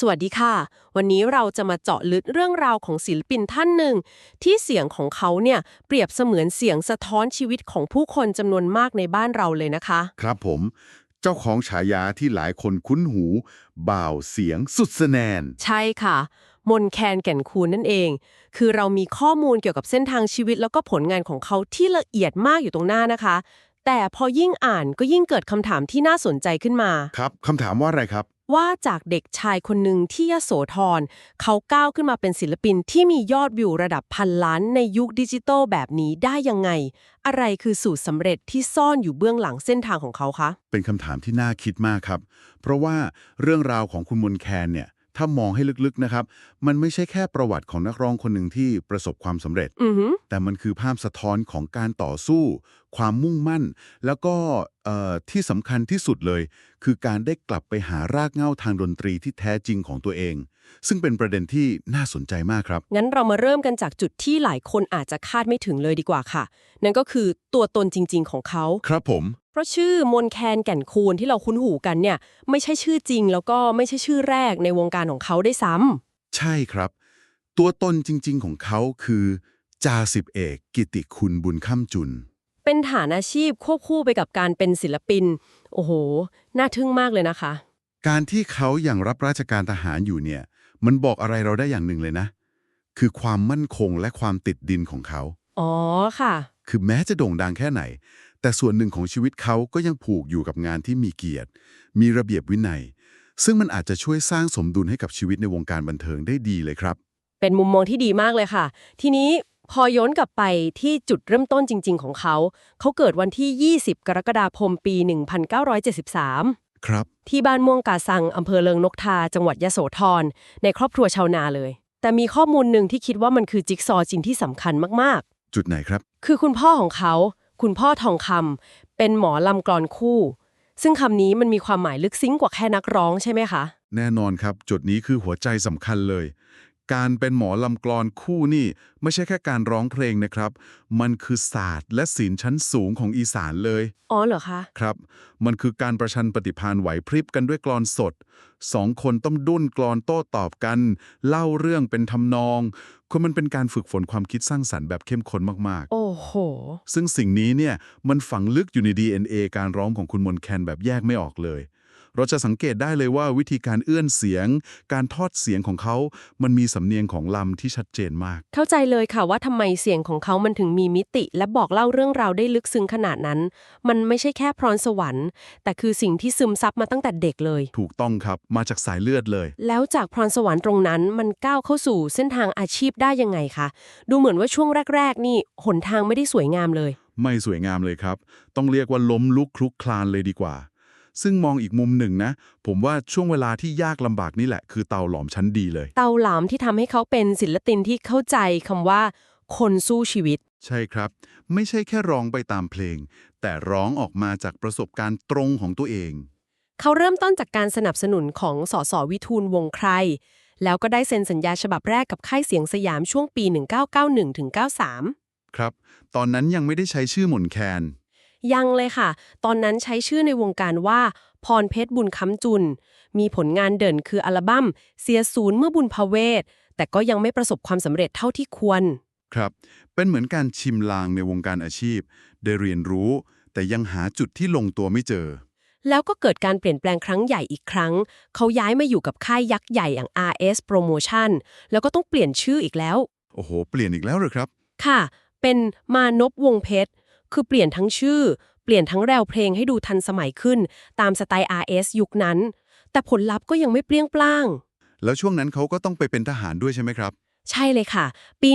สวัสดีค่ะ วันนี้เราจะมาเจาะลึกเรื่องราวของศิลปินท่านหนึ่ง ที่เสียงของเขาเนี่ยเปรียบเสมือนเสียงสะท้อนชีวิตของผู้คนจำนวนมากในบ้านเราเลยนะคะ ครับผม เจ้าของฉายาที่หลายคนคุ้นหู บ่าวเสียงสุดสแนน ใช่ค่ะ มนแคนแก่นคูณนั่นเอง คือเรามีข้อมูลเกี่ยวกับเส้นทางชีวิต แล้วก็ผลงานของเขาที่ละเอียดมากอยู่ตรงหน้านะคะ แต่พอยิ่งอ่านก็ยิ่งเกิดคำถามที่น่าสนใจขึ้นมา ครับคำถามว่าอะไรครับ ว่าจากเด็กชายคนหนึ่งที่ยโสธรเขาก้าวขึ้นมาเป็นศิลปินที่มียอดวิวระดับพันล้านในยุคดิจิตอลแบบนี้ได้ยังไง อะไรคือสูตรสำเร็จที่ซ่อนอยู่เบื้องหลังเส้นทางของเขาคะ เป็นคำถามที่น่าคิดมากครับ เพราะว่าเรื่องราวของคุณมนแคนเนี่ย ถ้ามองให้ลึกๆนะครับ มันไม่ใช่แค่ประวัติของนักร้องคนหนึ่งที่ประสบความสำเร็จอือหือแต่มันคือภาพสะท้อนของการต่อสู้ ความมุ่งมั่น แล้วก็เอ่อที่สำคัญที่สุดเลย คือการได้กลับไปหารากเหง้าทางดนตรีที่แท้จริงของตัวเอง ซึ่งเป็นประเด็นที่น่าสนใจมากครับ งั้นเรามาเริ่มกันจากจุดที่หลายคนอาจจะคาดไม่ถึงเลยดีกว่าค่ะ นั่นก็คือตัวตนจริง ๆ ของเขา ครับผม เพราะชื่อมนแคนแก่นคูณที่เราคุ้นหูกันเนี่ยไม่ใช่ชื่อจริง แล้วก็ไม่ใช่ชื่อแรกในวงการของเขาได้วยซ้ำใช่ครับ ตัวตนจริง ๆ ของเขาคือจ่าสิบเอกกิติคุณบุญค่ำจุน เป็นฐานอาชีพควบคู่ไปกับการเป็นศิลปิน โอ้โห น่าทึ่งมากเลยนะคะ การที่เขาอย่างรับราชการทหารอยู่เนี่ย มันบอกอะไรเราได้อย่างหนึ่งเลยนะ คือความมั่นคงและความติดดินของเขา อ๋อค่ะ คือแม้จะโด่งดังแค่ไหน แต่ส่วนหนึ่งของชีวิตเขาก็ยังผูกอยู่กับงานที่มีเกียรติ มีระเบียบวินัย ซึ่งมันอาจจะช่วยสร้างสมดุลให้กับชีวิตในวงการบันเทิงได้ดีเลยครับ เป็นมุมมองที่ดีมากเลยค่ะ ทีนี้ พอย้อนกลับไปที่จุดเริ่มต้นจริง ๆ ของเขา เขาเกิดวันที่ 20 กรกฎาคมปี 1973 ครับ ที่บ้านม่วงกาสังอำเภอเลิงนกทา จังหวัดยโสธร ในครอบครัวชาวนาเลย แต่มีข้อมูลหนึ่งที่คิดว่ามันคือจิ๊กซอว์จริงที่สำคัญมากจุดไหนครับๆคือคุณพ่อของเขา คุณพ่อทองคำเป็นหมอลำกลอนคู่ ซึ่งคำนี้มันมีความหมายลึกซึ้งกว่าแค่นักร้องใช่ไหมคะ แน่นอนครับ จุดนี้คือหัวใจสำคัญเลย การเป็นหมอลำกลอนคู่นี่ ไม่ใช่แค่การร้องเพลงนะครับ มันคือศาสตร์และศิลป์ชั้นสูงของอีสานเลย อ๋อเหรอคะ ครับ มันคือการประชันปฏิพานไหวพริบกันด้วยกลอนสด สองคนต้องดุ้นกลอนโต้ตอบกัน เล่าเรื่องเป็นทำนองคือมันเป็นการฝึกฝนความคิดสร้างสรรค์แบบเข้มข้นมากโอ้โหๆซึ่งสิ่งนี้เนี่ยมันฝังลึกอยู่ใน DNA การร้องของคุณมนต์แคนแบบแยกไม่ออกเลย เราจะสังเกตได้เลยว่าวิธีการเอื้อนเสียง การทอดเสียงของเขา มันมีสำเนียงของลำที่ชัดเจนมาก เข้าใจเลยค่ะว่าทำไมเสียงของเขามันถึงมีมิติ และบอกเล่าเรื่องราวได้ลึกซึ้งขนาดนั้น มันไม่ใช่แค่พรสวรรค์ แต่คือสิ่งที่ซึมซับมาตั้งแต่เด็กเลย ถูกต้องครับ มาจากสายเลือดเลย แล้วจากพรสวรรค์ตรงนั้นมันก้าวเข้าสู่เส้นทางอาชีพได้ยังไงคะ ดูเหมือนว่าช่วงแรก ๆ นี่หนทางไม่ได้สวยงามเลย ไม่สวยงามเลยครับ ต้องเรียกว่าล้มลุกคลุกคลานเลยดีกว่า ซึ่งมองอีกมุมหนึ่งนะ ผมว่าช่วงเวลาที่ยากลำบากนี่แหละ คือเตาหลอมชั้นดีเลย เตาหลามที่ทำให้เขาเป็นศิลปินที่เข้าใจคำว่า คนสู้ชีวิต ใช่ครับ ไม่ใช่แค่ร้องไปตามเพลง แต่ร้องออกมาจากประสบการณ์ตรงของตัวเอง เขาเริ่มต้นจากการสนับสนุนของสสวิทูลวงศ์ใคร แล้วก็ได้เซ็นสัญญาฉบับแรกกับค่ายเสียงสยามช่วงปี 1991-93 ครับ ตอนนั้นยังไม่ได้ใช้ชื่อหมุนแคน ยังเลยค่ะ ตอนนั้นใช้ชื่อในวงการว่า พรเพชรบุญคำจุน มีผลงานเด่นคืออัลบั้ม เสียศูนย์เมื่อบุญพเวท แต่ก็ยังไม่ประสบความสำเร็จเท่าที่ควร ครับ เป็นเหมือนการชิมลางในวงการอาชีพ ได้เรียนรู้ แต่ยังหาจุดที่ลงตัวไม่เจอ แล้วก็เกิดการเปลี่ยนแปลงครั้งใหญ่อีกครั้ง เขาย้ายมาอยู่กับค่ายยักษ์ใหญ่อย่าง RS Promotion แล้วก็ต้องเปลี่ยนชื่ออีกแล้ว โอ้โห เปลี่ยนอีกแล้วเหรอครับ ค่ะ เป็นมานพวงเพชร คือเปลี่ยนทั้งชื่อ เปลี่ยนทั้งแนวเพลงให้ดูทันสมัยขึ้น ตามสไตล์ RS ยุคนั้น แต่ผลลัพธ์ก็ยังไม่เปรี้ยงปร้าง แล้วช่วงนั้นเขาก็ต้องไปเป็นทหารด้วยใช่ไหมครับ ใช่เลยค่ะ ปี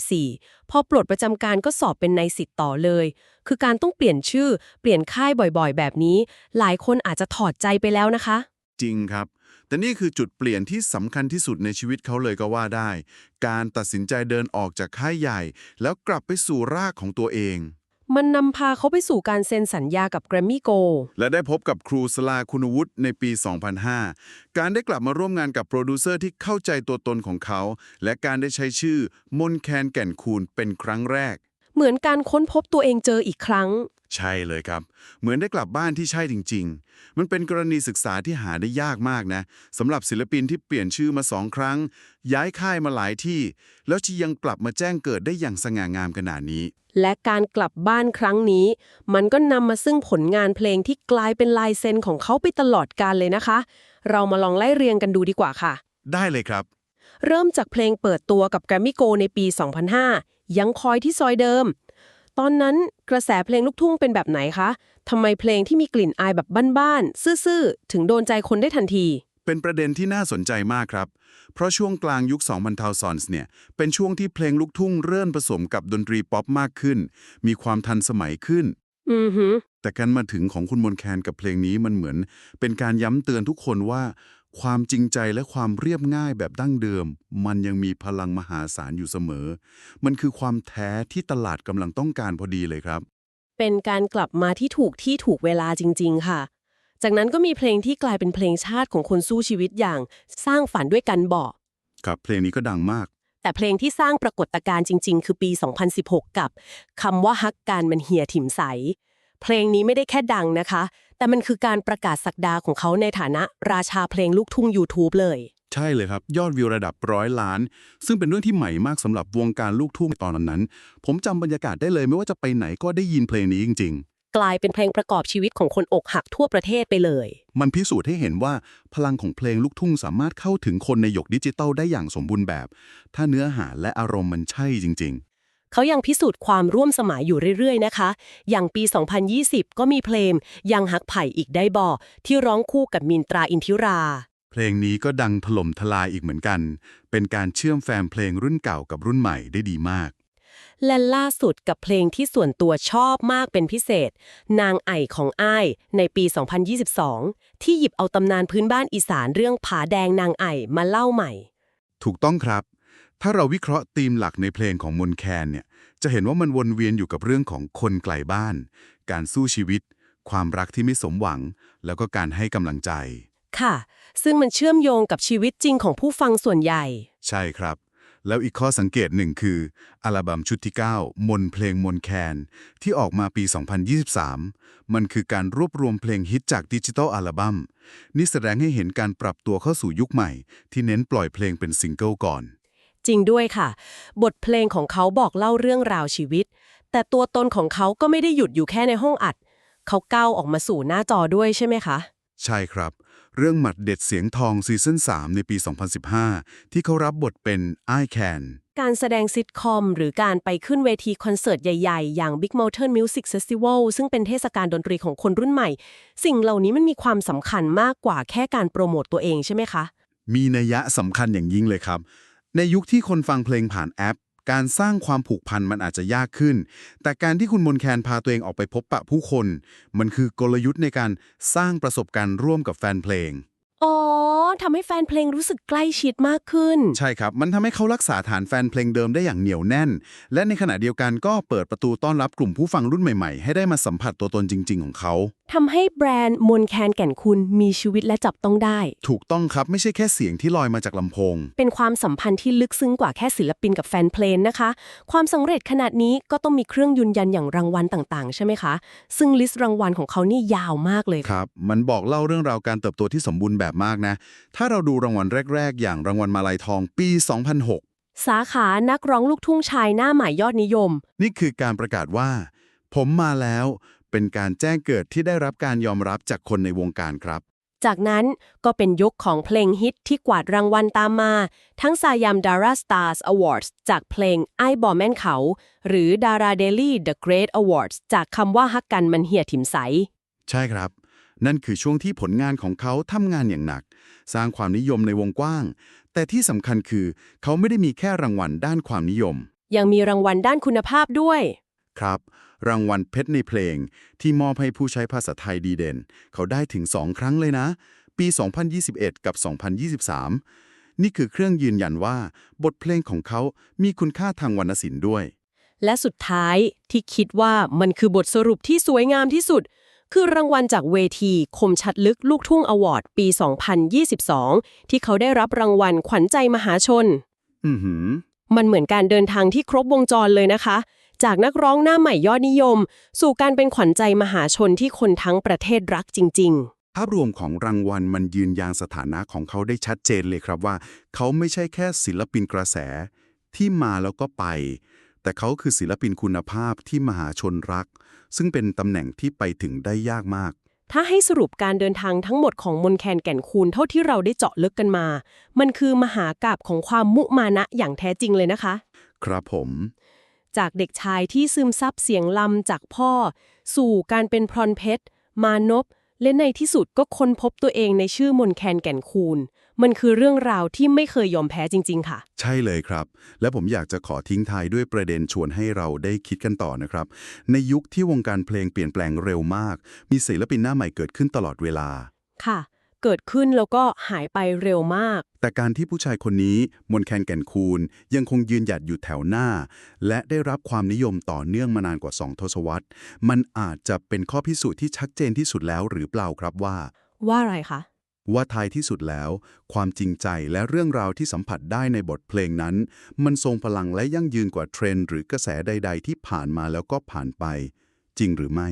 1994 พอปลดประจำการก็สอบเป็นนายสิทธิ์ต่อเลย คือการต้องเปลี่ยนชื่อ เปลี่ยนค่ายบ่อยๆ แบบนี้ หลายคนอาจจะถอดใจไปแล้วนะคะ จริงครับ แต่นี่คือจุดเปลี่ยนที่สำคัญที่สุดในชีวิตเขาเลยก็ว่าได้ การตัดสินใจเดินออกจากค่ายใหญ่ แล้วกลับไปสู่รากของตัวเอง มันนำพาเขาไปสู่การเซ็นสัญญากับ Grammy Go และได้พบกับครูสลาคุณวุฒิในปี 2005 การได้กลับมาร่วมงานกับโปรดิวเซอร์ที่เข้าใจตัวตนของเขา และการได้ใช้ชื่อมนแคนแก่นคูณเป็นครั้งแรก เหมือนการค้นพบตัวเองเจออีกครั้ง ใช่เลยครับ เหมือนได้กลับบ้านที่ใช่จริง ๆ มันเป็นกรณีศึกษาที่หาได้ยากมากนะสำหรับศิลปินที่เปลี่ยนชื่อมาสองครั้ง ย้ายค่ายมาหลายที่ แล้วที่ยังกลับมาแจ้งเกิดได้อย่างสง่างามขนาดนี้ และการกลับบ้านครั้งนี้ มันก็นำมาซึ่งผลงานเพลงที่กลายเป็นลายเซ็นของเขาไปตลอดกาลเลยนะคะ เรามาลองไล่เรียงกันดูดีกว่าค่ะ ได้เลยครับ เริ่มจากเพลงเปิดตัวกับ Grammy Go ในปี 2005 ยังคอยที่ซอยเดิม ตอนนั้นกระแสเพลงลูกทุ่งเป็นแบบไหนคะทำไมเพลงที่มีกลิ่นอายแบบบ้านๆซื่อๆ ถึงโดนใจคนได้ทันที เป็นประเด็นที่น่าสนใจมากครับ เพราะช่วงกลางยุค2000ทาวซอนส์เนี่ย เป็นช่วงที่เพลงลูกทุ่งเริ่มผสมกับดนตรีป๊อปมากขึ้น มีความทันสมัยขึ้น อือหือแต่การมาถึงของคุณมนแคนกับเพลงนี้มันเหมือน เป็นการย้ำเตือนทุกคนว่า ความจริงใจและความเรียบง่ายแบบดั้งเดิม มันยังมีพลังมหาศาลอยู่เสมอ มันคือความแท้ที่ตลาดกำลังต้องการพอดีเลยครับ เป็นการกลับมาที่ถูกที่ถูกเวลาจริง ๆ ค่ะ จากนั้นก็มีเพลงที่กลายเป็นเพลงชาติของคนสู้ชีวิตอย่างสร้างฝันด้วยกันบอกครับเพลงนี้ก็ดังมาก แต่เพลงที่สร้างปรากฏการณ์จริง ๆ คือปี 2016 กับคำว่าฮักการมันเหี่ยถิ่มใส เพลงนี้ไม่ได้แค่ดังนะคะ แต่มันคือการประกาศสักดาของเขาในฐานะราชาเพลงลูกทุ่ง YouTube เลย ใช่เลยครับ ยอดวิวระดับร้อยล้าน ซึ่งเป็นเรื่องที่ใหม่มากสำหรับวงการลูกทุ่งในตอนนั้น ผมจำบรรยากาศได้เลยไม่ว่าจะไปไหนก็ได้ยินเพลงนี้จริงกลายเป็นเพลงประกอบชีวิตของคนอกหักทั่วประเทศไปเลยๆมันพิสูจน์ให้เห็นว่าพลังของเพลงลูกทุ่งสามารถเข้าถึงคนในหยกดิจิตอลได้อย่างสมบูรณ์แบบ ถ้าเนื้อหาและอารมณ์มันใช่จริง เขายังพิสูจน์ความร่วมสมัยอยู่เรื่อยๆนะคะ อย่างปี 2020 ก็มีเพลงยังฮักไผ่อีกได้บ่ที่ร้องคู่กับมินตราอินทิราๆเพลงนี้ก็ดังถล่มทลายอีกเหมือนกัน เป็นการเชื่อมแฟนเพลงรุ่นเก่ากับรุ่นใหม่ได้ดีมาก และล่าสุดกับเพลงที่ส่วนตัวชอบมากเป็นพิเศษ นางไอ่ของอ้ายในปี 2022 ที่หยิบเอาตำนานพื้นบ้านอีสานเรื่องผาแดงนางไอ่มาเล่าใหม่ ถูกต้องครับ ถ้าเราวิเคราะห์ธีมหลักในเพลงของมนแคนเนี่ย จะเห็นว่ามันวนเวียนอยู่กับเรื่องของคนไกลบ้าน การสู้ชีวิต ความรักที่ไม่สมหวัง แล้วก็การให้กำลังใจ ค่ะ ซึ่งมันเชื่อมโยงกับชีวิตจริงของผู้ฟังส่วนใหญ่ ใช่ครับ แล้วอีกข้อสังเกตหนึ่งคือ อัลบั้มชุดที่ 9 มนเพลงมนแคน ที่ออกมาปี 2023 มันคือการรวบรวมเพลงฮิตจากดิจิตอลอัลบั้มนี่แสดงให้เห็นการปรับตัวเข้าสู่ยุคใหม่ ที่เน้นปล่อยเพลงเป็นซิงเกิลก่อน จริงด้วยค่ะ บทเพลงของเขาบอกเล่าเรื่องราวชีวิต แต่ตัวตนของเขาก็ไม่ได้หยุดอยู่แค่ในห้องอัด เขาก้าวออกมาสู่หน้าจอด้วยใช่ไหมคะ ใช่ครับ เรื่องหมัดเด็ดเสียงทองซีซั่น3 ในปี 2015 ที่เขารับบทเป็น I Can การแสดงซิทคอม หรือการไปขึ้นเวทีคอนเสิร์ตใหญ่ๆ อย่าง Big Mountain Music Festival ซึ่งเป็นเทศกาลดนตรีของคนรุ่นใหม่ สิ่งเหล่านี้มันมีความสำคัญมากกว่าแค่การโปรโมตตัวเองใช่ไหมคะ มีนัยยะสำคัญอย่างยิ่งเลยครับ ในยุคที่คนฟังเพลงผ่านแอป การสร้างความผูกพันมันอาจจะยากขึ้น แต่การที่คุณมนแคนพาตัวเองออกไปพบปะผู้คน มันคือกลยุทธ์ในการสร้างประสบการณ์ร่วมกับแฟนเพลง อ๋อทำให้แฟนเพลงรู้สึกใกล้ชิดมากขึ้น ใช่ครับ มันทำให้เขารักษาฐานแฟนเพลงเดิมได้อย่างเหนียวแน่น และในขณะเดียวกันก็เปิดประตูต้อนรับกลุ่มผู้ฟังรุ่นใหม่ๆ ให้ได้มาสัมผัสตัวตนจริง ๆ ของเขา ทำให้แบรนด์มนแคนแก่นคุณมีชีวิตและจับต้องได้ ถูกต้องครับไม่ใช่แค่เสียงที่ลอยมาจากลำโพง เป็นความสัมพันธ์ที่ลึกซึ้งกว่าแค่ศิลปินกับแฟนเพลงนะคะ ความสำเร็จขนาดนี้ก็ต้องมีเครื่องยืนยันอย่างรางวัลต่างๆ ใช่ไหมคะ ซึ่งลิสต์รางวัลของเขานี่ยาวมากเลยครับ มันบอกเล่าเรื่องราวการเติบโตที่สมบูรณ์แบบมากนะ ถ้าเราดูรางวัลแรก ๆ อย่างรางวัลมาลัยทองปี 2006สาขานักร้องลูกทุ่งชายหน้าใหม่ยอดนิยม นี่คือการประกาศว่า ผมมาแล้ว เป็นการแจ้งเกิดที่ได้รับการยอมรับจากคนในวงการครับ จากนั้นก็เป็นยุคของเพลงฮิตที่กวาดรางวัลตามมา ทั้งสายาม Dara Stars Awards จากเพลงไอ้บอแม่นเขา หรือ Dara Daily The Great Awards จากคำว่าฮักกันมันเหี่ยถิ่มใส ใช่ครับ นั่นคือช่วงที่ผลงานของเขาทำงานอย่างหนัก สร้างความนิยมในวงกว้าง แต่ที่สำคัญคือ เขาไม่ได้มีแค่รางวัลด้านความนิยม ยังมีรางวัลด้านคุณภาพด้วย ครับ รางวัลเพชรในเพลง ที่มอบให้ผู้ใช้ภาษาไทยดีเด่น เขาได้ถึง 2 ครั้งเลยนะ ปี 2021 กับ 2023 นี่คือเครื่องยืนยันว่า บทเพลงของเขามีคุณค่าทางวรรณศิลป์ด้วย และสุดท้ายที่คิดว่ามันคือบทสรุปที่สวยงามที่สุด คือรางวัลจากเวทีคมชัดลึกลูกทุ่งอวอร์ดปี 2022 ที่เขาได้รับรางวัลขวัญใจมหาชน อือหือมันเหมือนการเดินทางที่ครบวงจรเลยนะคะ จากนักร้องหน้าใหม่ยอดนิยม สู่การเป็นขวัญใจมหาชนที่คนทั้งประเทศรักจริงภาพรวมของรางวัลมันยืนยันสถานะของเขาได้ชัดเจนเลยครับว่า เขาไม่ใช่แค่ศิลปินกระแส ที่มาแล้วก็ไป แต่เขาคือศิลปินคุณภาพที่มหาชนรัก ซึ่งเป็นตำแหน่งที่ไปถึงได้ยากมากๆถ้าให้สรุปการเดินทางทั้งหมดของมนแคนแก่นคูณเท่าที่เราได้เจาะลึกกันมา มันคือมหากาบของความมุมานะอย่างแท้จริงเลยนะคะ ครับผม จากเด็กชายที่ซึมซับเสียงลำจากพ่อ สู่การเป็นพรเพชร มานพและในที่สุดก็ค้นพบตัวเองในชื่อมนแคนแก่นคูณ มันคือเรื่องราวที่ไม่เคยยอมแพ้จริง ๆ ค่ะ ใช่เลยครับ และผมอยากจะขอทิ้งท้ายด้วยประเด็นชวนให้เราได้คิดกันต่อนะครับ ในยุคที่วงการเพลงเปลี่ยนแปลงเร็วมาก มีศิลปินหน้าใหม่เกิดขึ้นตลอดเวลาค่ะ เกิดขึ้นแล้วก็หายไปเร็วมาก แต่การที่ผู้ชายคนนี้มนแคนแก่นคูณยังคงยืนหยัดอยู่แถวหน้า และได้รับความนิยมต่อเนื่องมานานกว่า2ทศวรรษ มันอาจจะเป็นข้อพิสูจน์ที่ชัดเจนที่สุดแล้วหรือเปล่าครับว่า ว่าอะไรคะ ว่าท้ายที่สุดแล้ว ความจริงใจและเรื่องราวที่สัมผัสได้ในบทเพลงนั้น มันทรงพลังและยั่งยืนกว่าเทรนด์หรือกระแสใด ๆ ที่ผ่านมาแล้วก็ผ่านไป จริงหรือไม่